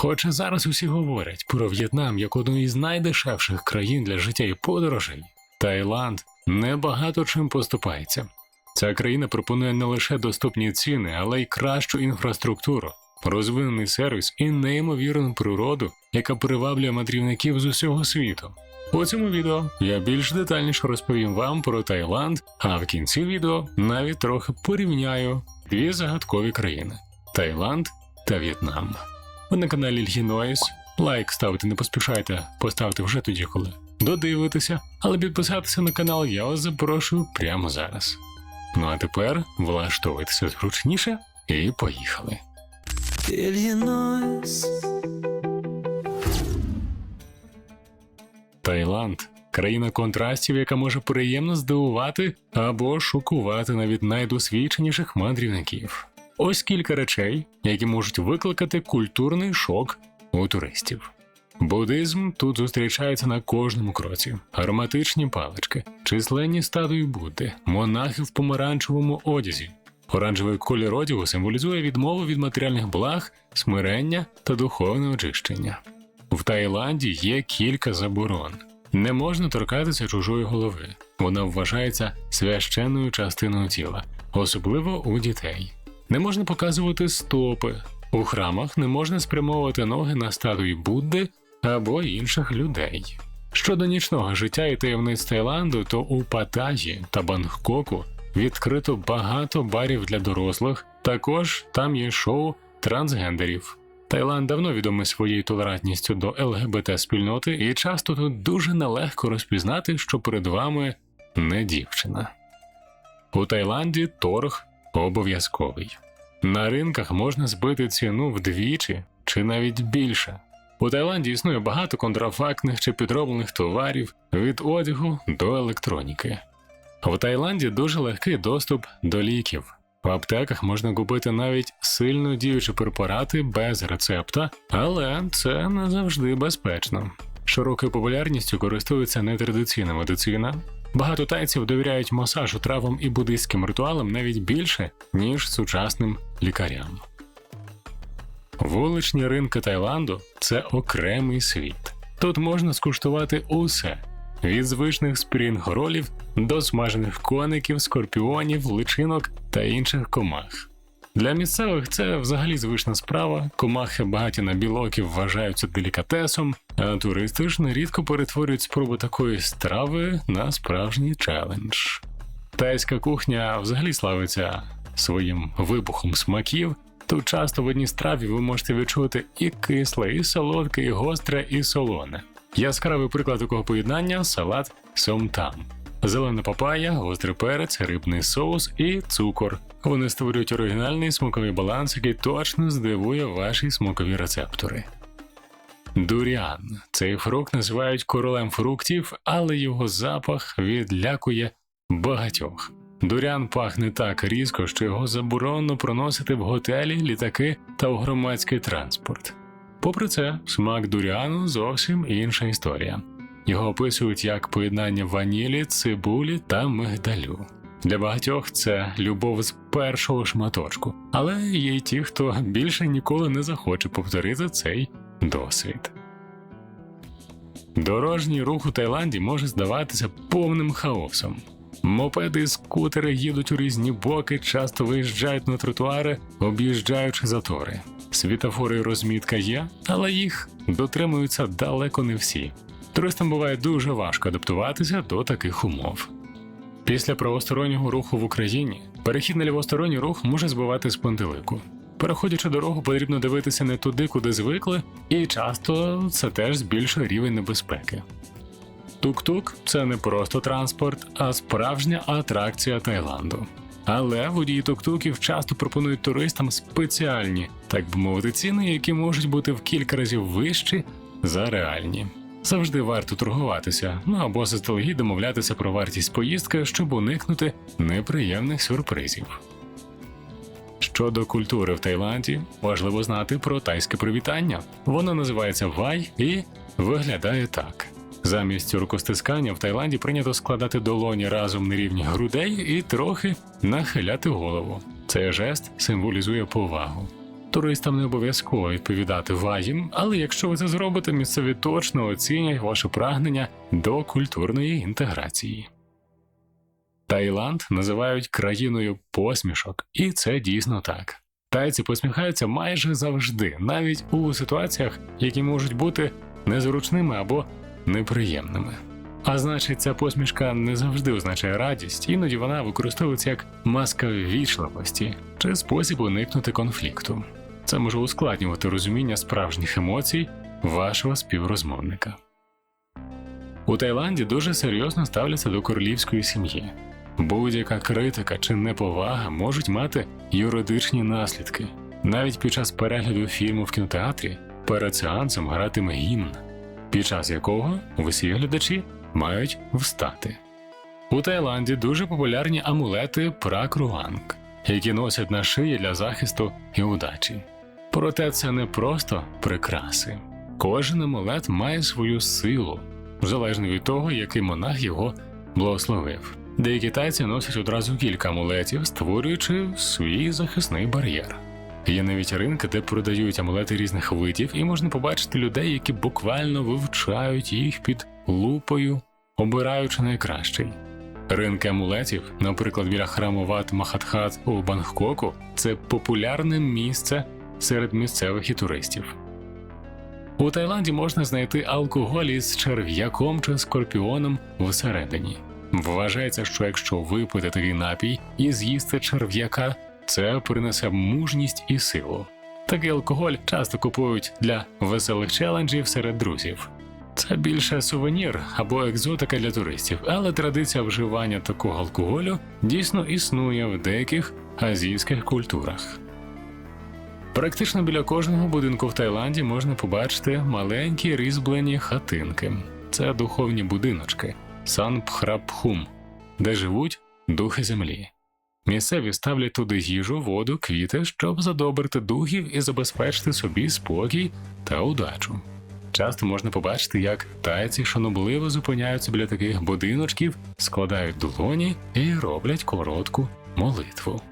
Хоча зараз усі говорять про В'єтнам як одну із найдешевших країн для життя і подорожей, Таїланд небагато чим поступається. Ця країна пропонує не лише доступні ціни, але й кращу інфраструктуру, розвинений сервіс і неймовірну природу, яка приваблює мандрівників з усього світу. У цьому відео я більш детальніше розповім вам про Таїланд, а в кінці відео навіть трохи порівняю дві загадкові країни Таїланд та В'єтнам. Ви на каналі Льгінойс. Лайк ставити не поспішайте, поставте вже тоді, коли додивитеся, але підписатися на канал я вас запрошую прямо зараз. Ну а тепер влаштовуйтеся зручніше і поїхали. Таїланд країна контрастів, яка може приємно здивувати або шокувати навіть найдосвідченіших мандрівників. Ось кілька речей, які можуть викликати культурний шок у туристів. Буддизм тут зустрічається на кожному кроці: ароматичні палички, численні статуї Будди, монахи в помаранчевому одязі. Оранжевий колір одягу символізує відмову від матеріальних благ, смирення та духовне очищення. В Таїланді є кілька заборон. Не можна торкатися чужої голови. Вона вважається священною частиною тіла, особливо у дітей. Не можна показувати стопи. У храмах не можна спрямовувати ноги на статуї Будди або інших людей. Щодо нічного життя і таємниць Таїланду, то у Паттайі та Бангкоку відкрито багато барів для дорослих. Також там є шоу трансгендерів. Таїланд давно відомий своєю толерантністю до ЛГБТ спільноти, і часто тут дуже нелегко розпізнати, що перед вами не дівчина. У Таїланді торг обов'язковий. На ринках можна збити ціну вдвічі чи навіть більше. У Таїланді існує багато контрафактних чи підроблених товарів від одягу до електроніки. В Таїланді дуже легкий доступ до ліків. В аптеках можна купити навіть сильно діючі препарати без рецепта, але це не завжди безпечно. Широкою популярністю користується нетрадиційна медицина. Багато тайців довіряють масажу травам і буддистським ритуалам навіть більше, ніж сучасним лікарям. Вуличні ринки Таїланду це окремий світ. Тут можна скуштувати усе від звичних спрінг-ролів до смажених коників, скорпіонів, личинок та інших комах. Для місцевих це взагалі звична справа. Комахи багаті на білок і вважаються делікатесом, а туристи ж нерідко перетворюють спробу такої страви на справжній челендж. Тайська кухня взагалі славиться своїм вибухом смаків. Тут часто в одній страві ви можете відчути і кисле, і солодке, і гостре, і солоне. Яскравий приклад такого поєднання салат сомтам. Зелена папая, гострий перець, рибний соус і цукор. Вони створюють оригінальний смаковий баланс, який точно здивує ваші смакові рецептори. Дуріан. Цей фрукт називають королем фруктів, але його запах відлякує багатьох. Дурян пахне так різко, що його заборонено проносити в готелі, літаки та у громадський транспорт. Попри це, смак дуріану зовсім інша історія. Його описують як поєднання ванілі, цибулі та мигдалю. Для багатьох це любов з першого шматочку, але є й ті, хто більше ніколи не захоче повторити цей досвід. Дорожній рух у Таїланді може здаватися повним хаосом. Мопеди і скутери їдуть у різні боки, часто виїжджають на тротуари, об'їжджаючи затори. Світофори і розмітка є, але їх дотримуються далеко не всі. Туристам буває дуже важко адаптуватися до таких умов. Після правостороннього руху в Україні перехід на лівосторонній рух може збивати з пантелику. Переходячи дорогу, потрібно дивитися не туди, куди звикли, і часто це теж збільшує рівень небезпеки. Тук-тук це не просто транспорт, а справжня атракція Таїланду. Але водії тук-туків часто пропонують туристам спеціальні, так би мовити, ціни, які можуть бути в кілька разів вищі за реальні. Завжди варто торгуватися, ну або заздалегідь домовлятися про вартість поїздки, щоб уникнути неприємних сюрпризів. Щодо культури в Таїланді, важливо знати про тайське привітання. Воно називається вай і виглядає так. Замість рукостискання в Таїланді прийнято складати долоні разом на рівні грудей і трохи нахиляти голову. Цей жест символізує повагу. Туристам не обов'язково відповідати ваїм, але якщо ви це зробите, місцеві точно оцінять ваше прагнення до культурної інтеграції. Таїланд називають країною посмішок, і це дійсно так. Тайці посміхаються майже завжди, навіть у ситуаціях, які можуть бути незручними або неприємними. А значить, ця посмішка не завжди означає радість, іноді вона використовується як маска ввічливості чи спосіб уникнути конфлікту. Це може ускладнювати розуміння справжніх емоцій вашого співрозмовника. У Таїланді дуже серйозно ставляться до королівської сім'ї. Будь-яка критика чи неповага можуть мати юридичні наслідки. Навіть під час перегляду фільму в кінотеатрі перед сеансом гратиме гімн, під час якого усі глядачі мають встати. У Таїланді дуже популярні амулети пракруанг, які носять на шиї для захисту і удачі. Проте це не просто прикраси. Кожен амулет має свою силу, залежно від того, який монах його благословив. Деякі тайці носять одразу кілька амулетів, створюючи свій захисний бар'єр. Є навіть ринки, де продають амулети різних видів, і можна побачити людей, які буквально вивчають їх під лупою, обираючи найкращий. Ринки амулетів, наприклад, біля храму Ват Махатхат у Бангкоку, це популярне місце серед місцевих і туристів. У Таїланді можна знайти алкоголь із черв'яком чи скорпіоном всередині. Вважається, що якщо випити такий напій і з'їсти черв'яка, це принесе мужність і силу. Такий алкоголь часто купують для веселих челенджів серед друзів. Це більше сувенір або екзотика для туристів, але традиція вживання такого алкоголю дійсно існує в деяких азійських культурах. Практично біля кожного будинку в Таїланді можна побачити маленькі різьблені хатинки. Це духовні будиночки Санпхрапхум, де живуть духи землі. Місцеві ставлять туди їжу, воду, квіти, щоб задобрити духів і забезпечити собі спокій та удачу. Часто можна побачити, як тайці шанобливо зупиняються біля таких будиночків, складають долоні і роблять коротку молитву.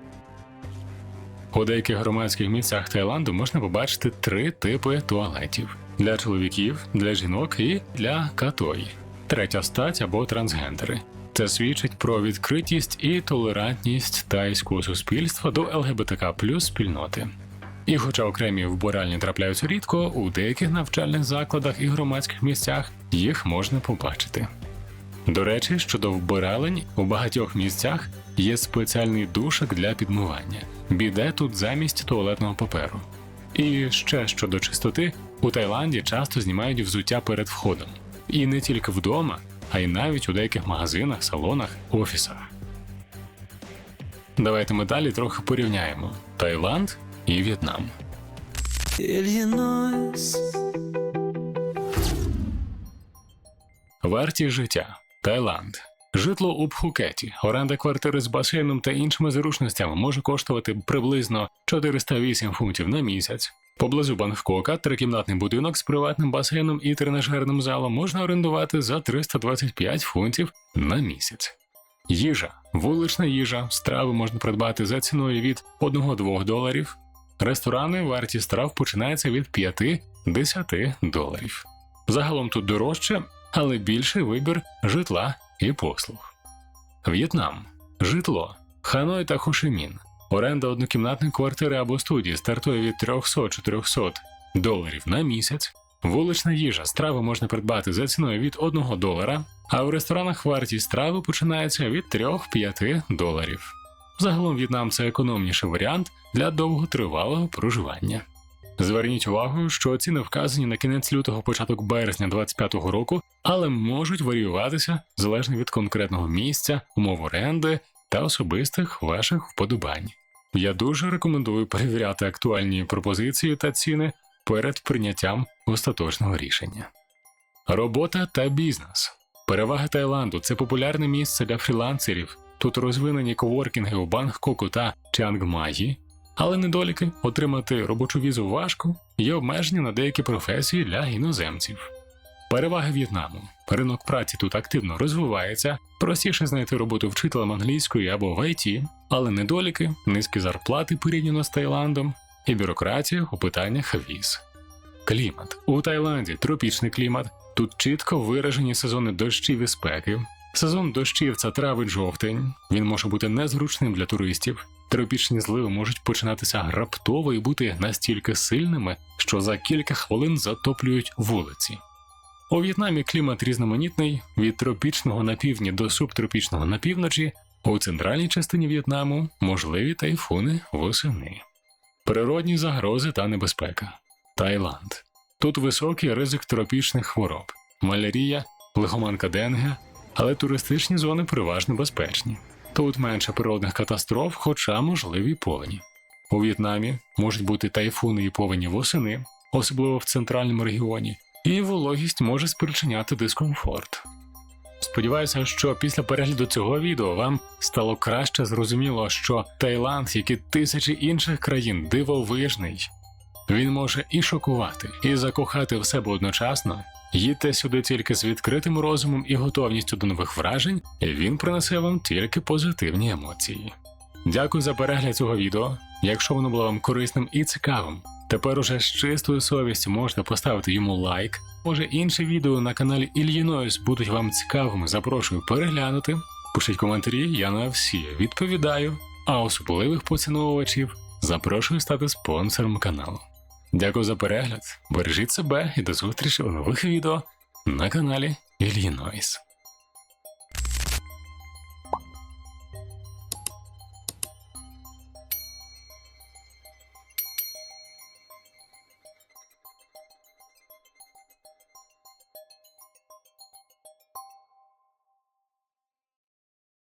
У деяких громадських місцях Таїланду можна побачити три типи туалетів: для чоловіків, для жінок і для катой, третя стать або трансгендери. Це свідчить про відкритість і толерантність тайського суспільства до ЛГБТК спільноти. І хоча окремі вбиральні трапляються рідко, у деяких навчальних закладах і громадських місцях їх можна побачити. До речі, щодо вбиралень, у багатьох місцях є спеціальний душик для підмивання. Біде тут замість туалетного паперу. І ще щодо чистоти, у Таїланді часто знімають взуття перед входом. І не тільки вдома, а й навіть у деяких магазинах, салонах, офісах. Давайте ми далі трохи порівняємо Таїланд і В'єтнам. Вартість життя Таїланд. Житло у Пхукеті, оренда квартири з басейном та іншими зручностями може коштувати приблизно 408 фунтів на місяць. Поблизу Бангкока трикімнатний будинок з приватним басейном і тренажерним залом можна орендувати за 325 фунтів на місяць. Їжа, вулична їжа, страви можна придбати за ціною від 1-2 доларів. Ресторани вартість страв починається від 5-10 доларів. Загалом тут дорожче, але більший вибір житла і послуг. В'єтнам. Житло. Ханой та Хошимін. Оренда однокімнатної квартири або студії стартує від 300-400 доларів на місяць. Вулична їжа страви можна придбати за ціною від 1 долара, а в ресторанах вартість страви починається від 3-5 доларів. Загалом В'єтнам це економніший варіант для довготривалого проживання. Зверніть увагу, що ціни вказані на кінець лютого початок березня 2025 року, але можуть варіюватися залежно від конкретного місця, умов оренди та особистих ваших вподобань. Я дуже рекомендую перевіряти актуальні пропозиції та ціни перед прийняттям остаточного рішення. Робота та бізнес. Переваги Таїланду це популярне місце для фрілансерів. Тут розвинені коворкінги у Бангкоку та Чангмаї, але недоліки отримати робочу візу важко, є обмеження на деякі професії для іноземців. Переваги В'єтнаму. Ринок праці тут активно розвивається, простіше знайти роботу вчителем англійської або в ІТ, але недоліки, низькі зарплати порівняно з Таїландом, і бюрократія у питаннях віз. Клімат у Таїланді тропічний клімат. Тут чітко виражені сезони дощів і спеки. Сезон дощів це травень-жовтень. Він може бути незручним для туристів. Тропічні зливи можуть починатися раптово і бути настільки сильними, що за кілька хвилин затоплюють вулиці. У В'єтнамі клімат різноманітний від тропічного на півдні до субтропічного на півночі. У центральній частині В'єтнаму можливі тайфуни восени. Природні загрози та небезпека. Таїланд. Тут високий ризик тропічних хвороб, малярія, лихоманка денге, але туристичні зони переважно безпечні. Тут менше природних катастроф, хоча можливі повені. У В'єтнамі можуть бути тайфуни і повені восени, особливо в центральному регіоні, і вологість може спричиняти дискомфорт. Сподіваюся, що після перегляду цього відео вам стало краще зрозуміло, що Таїланд, як і тисячі інших країн, дивовижний. Він може і шокувати, і закохати в себе одночасно. Їдьте сюди тільки з відкритим розумом і готовністю до нових вражень, і він принесе вам тільки позитивні емоції. Дякую за перегляд цього відео. Якщо воно було вам корисним і цікавим, тепер уже з чистою совістю можете поставити йому лайк. Може інші відео на каналі Ільїнойс будуть вам цікавими. Запрошую переглянути. Пишіть коментарі, я на всі відповідаю. А особливих поціновувачів запрошую стати спонсором каналу. Дякую за перегляд, бережіть себе і до зустрічі у нових відео на каналі Ільїнойс.